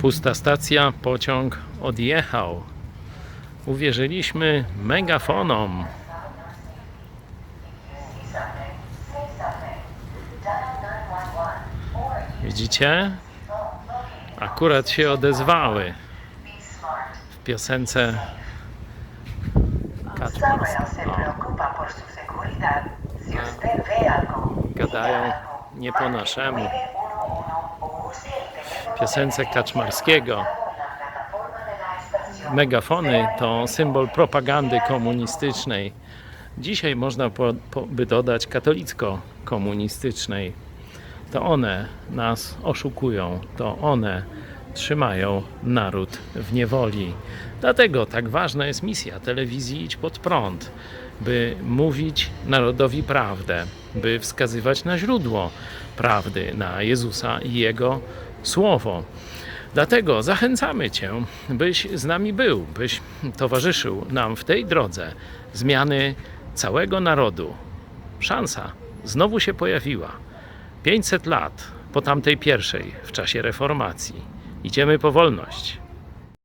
Pusta stacja, pociąg odjechał. Uwierzyliśmy megafonom. Widzicie? Akurat się odezwały w piosence algo, Gadają nie po naszemu. Piosence Kaczmarskiego. Megafony to symbol propagandy komunistycznej. Dzisiaj można po, po, by dodać katolicko-komunistycznej. To one nas oszukują, to one trzymają naród w niewoli. Dlatego tak ważna jest misja telewizji Idź Pod Prąd, by mówić narodowi prawdę, by wskazywać na źródło prawdy, na Jezusa i Jego Słowo. Dlatego zachęcamy Cię, byś z nami był, byś towarzyszył nam w tej drodze zmiany całego narodu. Szansa znowu się pojawiła. 500 lat po tamtej pierwszej w czasie reformacji. Idziemy po wolność.